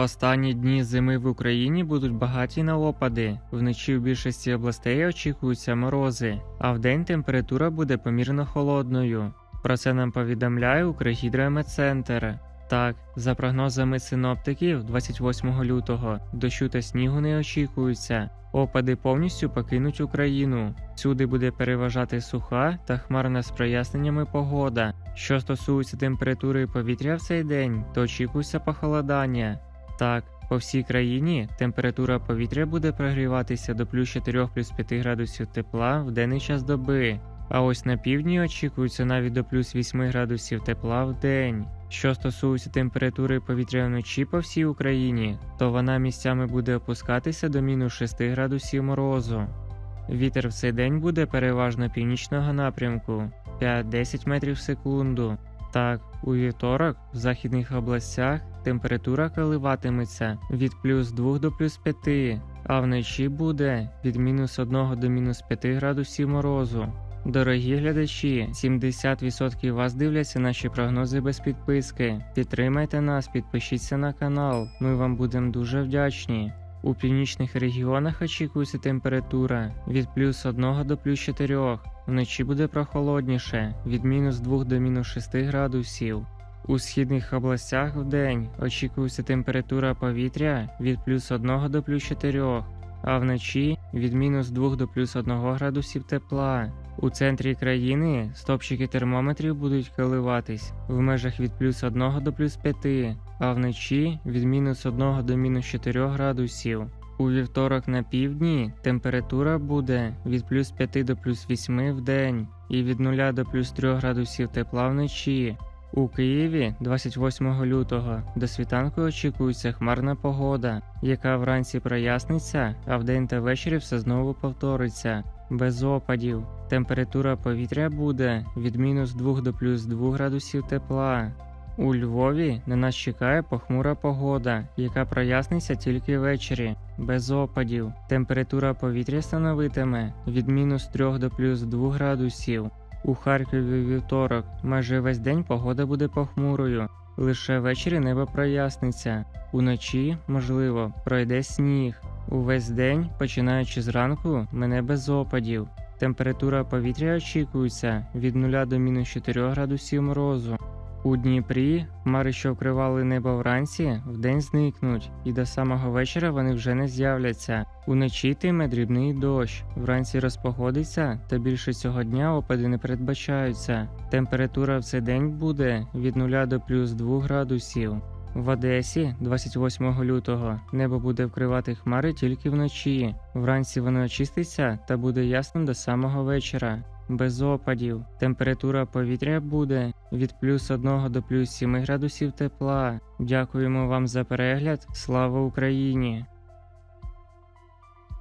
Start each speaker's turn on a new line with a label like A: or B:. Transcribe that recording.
A: Останні дні зими в Україні будуть багаті на опади. Вночі у більшості областей очікуються морози, а вдень температура буде помірно холодною. Про це нам повідомляє Укргідрометцентр. Так, за прогнозами синоптиків, 28 лютого дощу та снігу не очікується. Опади повністю покинуть Україну. Всюди буде переважати суха та хмарна з проясненнями погода. Що стосується температури повітря в цей день, то очікується похолодання. Так, по всій країні температура повітря буде прогріватися до плюс 4 плюс 5 градусів тепла в денний час доби. А ось на півдні очікується навіть до плюс 8 градусів тепла в день. Що стосується температури повітря вночі по всій Україні, то вона місцями буде опускатися до мінус 6 градусів морозу. Вітер в цей день буде переважно північного напрямку 5-10 метрів в секунду. Так, у вівторок в західних областях температура коливатиметься від плюс 2 до плюс 5, а вночі буде від мінус 1 до мінус 5 градусів морозу. Дорогі глядачі, 70% вас дивляться наші прогнози без підписки. Підтримайте нас, підпишіться на канал. Ми вам будемо дуже вдячні. У північних регіонах очікується температура від плюс 1 до плюс 4. Вночі буде прохолодніше від мінус 2 до мінус 6 градусів. У східних областях вдень очікується температура повітря від плюс 1 до плюс 4, а вночі від мінус 2 до плюс 1 градусів тепла. У центрі країни стопчики термометрів будуть коливатись в межах від плюс 1 до плюс 5, а вночі від мінус 1 до мінус 4 градусів. У вівторок на півдні температура буде від плюс 5 до плюс 8 в день і від 0 до плюс 3 градусів тепла вночі. У Києві 28 лютого до світанку очікується хмарна погода, яка вранці проясниться, а вдень та ввечері все знову повториться. Без опадів. Температура повітря буде від мінус 2 до плюс 2 градусів тепла. У Львові на нас чекає похмура погода, яка проясниться тільки ввечері, без опадів. Температура повітря становитиме від мінус 3 до плюс 2 градусів. У Харкові вівторок майже весь день погода буде похмурою. Лише ввечері небо проясниться. Уночі, можливо, пройде сніг. Увесь день, починаючи зранку, мене без опадів. Температура повітря очікується від 0 до мінус 4 градусів морозу. У Дніпрі хмари, що вкривали небо вранці, вдень зникнуть, і до самого вечора вони вже не з'являться. Уночі тиме дрібний дощ, вранці розпогодиться, та більше цього дня опади не передбачаються. Температура в цей день буде від 0 до плюс 2 градусів. В Одесі 28 лютого небо буде вкривати хмари тільки вночі. Вранці воно очиститься та буде ясним до самого вечора. Без опадів. Температура повітря буде від плюс 1 до плюс 7 градусів тепла. Дякуємо вам за перегляд. Слава Україні!